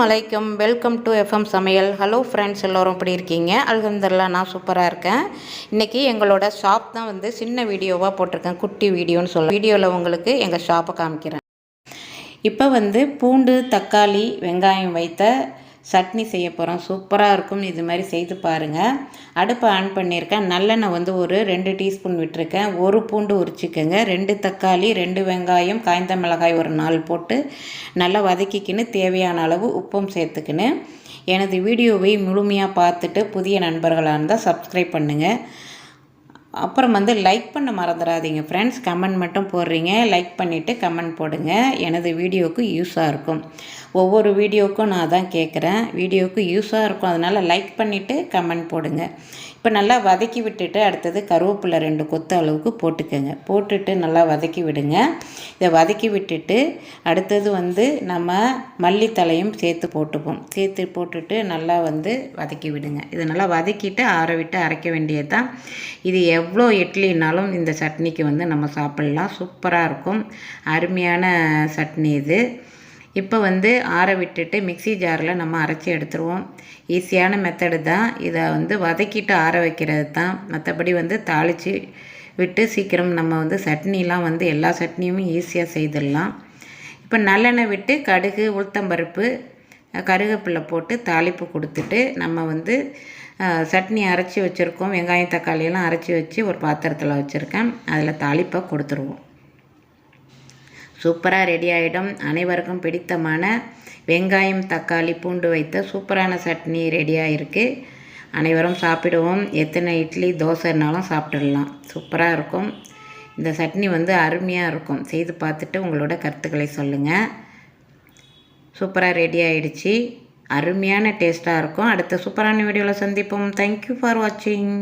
வலைக்கம் welcome to FM சமையல். Hello friends எல்லோரும் எப்படி இருக்கீங்க? அலகந்தர்லாம் நான் சூப்பராக இருக்கேன். இன்றைக்கி எங்களோட ஷாப் தான் வந்து சின்ன வீடியோவாக போட்டிருக்கேன். குட்டி வீடியோன்னு சொல்ல வீடியோவில் உங்களுக்கு எங்கள் ஷாப்பை காமிக்கிறேன். இப்போ வந்து பூண்டு தக்காளி வெங்காயம் வைத்த சட்னி செய்ய போகிறோம் சூப்பராக இருக்கும். இது மாதிரி செய்து பாருங்கள் அடுப்பை ஆன் பண்ணியிருக்கேன். நல்லெண்ணெய் வந்து ஒரு ரெண்டு டீஸ்பூன் விட்டுருக்கேன். ஒரு பூண்டு உரிச்சிக்கோங்க. ரெண்டு தக்காளி ரெண்டு வெங்காயம் காய்ந்த மிளகாய் ஒரு நாள் போட்டு நல்லா வதக்கிக்கின்னு தேவையான அளவு உப்பும் சேர்த்துக்கின்னு எனது வீடியோவை முழுமையாக பார்த்துட்டு புதிய நண்பர்களாக இருந்தால் சப்ஸ்கிரைப் பண்ணுங்கள் அப்புறம் வந்து லைக் பண்ண மறந்துடாதீங்க ஃப்ரெண்ட்ஸ் கமெண்ட் மட்டும் போடுறீங்க. லைக் பண்ணிவிட்டு கமெண்ட் போடுங்க. எனது வீடியோவுக்கு யூஸாக இருக்கும். ஒவ்வொரு வீடியோவுக்கும் நான் தான் கேட்குறேன் வீடியோவுக்கு யூஸாக இருக்கும். அதனால் லைக் பண்ணிவிட்டு கமெண்ட் போடுங்க. இப்போ நல்லா வதக்கி விட்டுட்டு அடுத்தது கருவேப்பிலை ரெண்டு கொத்து அளவுக்கு போட்டுக்கோங்க. போட்டுட்டு நல்லா வதக்கி விடுங்க. இதை வதக்கி விட்டுட்டு அடுத்தது வந்து நம்ம மல்லித்தலையும் சேர்த்து போட்டுப்போம். சேர்த்து போட்டுட்டு நல்லா வந்து வதக்கி விடுங்க. இதை நல்லா வதக்கிட்டு ஆற விட்டு அரைக்க வேண்டியது தான் இது எவ்வளோ இட்லினாலும் இந்த சட்னிக்கு வந்து நம்ம சாப்பிட்லாம். சூப்பராக இருக்கும். அருமையான சட்னி இது. இப்போ வந்து ஆற விட்டுட்டு மிக்சி ஜாரில் நம்ம அரைச்சி எடுத்துருவோம். ஈஸியான மெத்தடு தான். இதை வந்து வதக்கிட்டு ஆற வைக்கிறது தான். மற்றபடி வந்து தாளித்து விட்டு சீக்கிரம் நம்ம வந்து சட்னிலாம் வந்து எல்லா சட்னியுமே ஈஸியாக செய்திடலாம். இப்போ நல்லெண்ணெய் விட்டு கடுகு உளுத்தம்பருப்பு கருவேப்பிலை போட்டு தாளிப்பு கொடுத்துட்டு நம்ம வந்து சட்னி அரைச்சி வச்சுருக்கோம். வெங்காயம் தக்காளியெல்லாம் அரைச்சி வச்சு ஒரு பாத்திரத்தில் வச்சுருக்கேன். அதில் தாளிப்பை கொடுத்துருவோம். சூப்பராக ரெடி ஆகிடும் அனைவருக்கும் பிடித்தமான வெங்காயம் தக்காளி பூண்டு வைத்த சூப்பரான சட்னி ரெடியாக இருக்குது அனைவரும் சாப்பிடுவோம். எத்தனை இட்லி தோசைனாலும் சாப்பிட்டுடலாம். சூப்பராக இருக்கும். இந்த சட்னி வந்து அருமையாக இருக்கும். செய்து பார்த்துட்டு உங்களோட கருத்துக்களை சொல்லுங்கள் சூப்பராக ரெடி ஆகிடுச்சு அருமையான டேஸ்ட்டாக இருக்கும். அடுத்த சூப்பரான வீடியோவில் சந்திப்போம். தேங்க்யூ ஃபார் வாட்சிங்